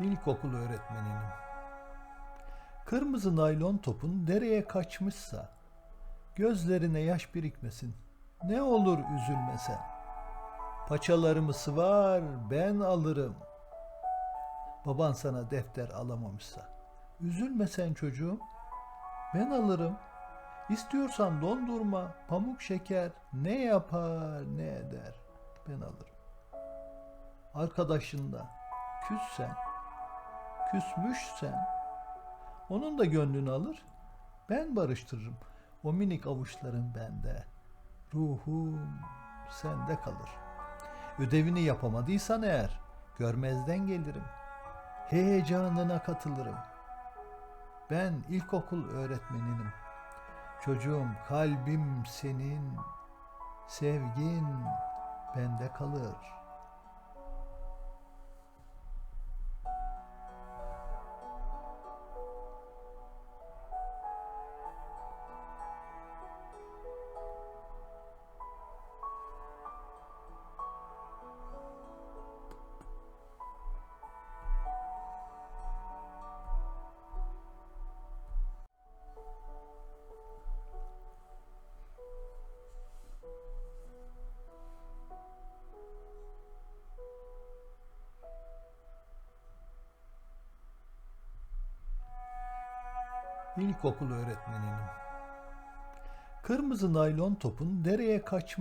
İlkokul öğretmeninim. Kırmızı naylon topun dereye kaçmışsa gözlerine yaş birikmesin. Ne olur üzülmesen. Paçalarımı sıvar ben alırım. Baban sana defter alamamışsa. Üzülme sen çocuğum. Ben alırım. İstiyorsan dondurma, pamuk şeker ne yapar ne eder ben alırım. Arkadaşınla küssen, küsmüşsen onun da gönlünü alır ben barıştırırım. O minik avuçların bende. Ruhum sende kalır. Ödevini yapamadıysan eğer görmezden gelirim. Heyecanına katılırım. Ben ilkokul öğretmeninim. Çocuğum kalbim senin, sevgin bende kalır. İlkokul öğretmeninim. Kırmızı naylon topun dereye kaçmış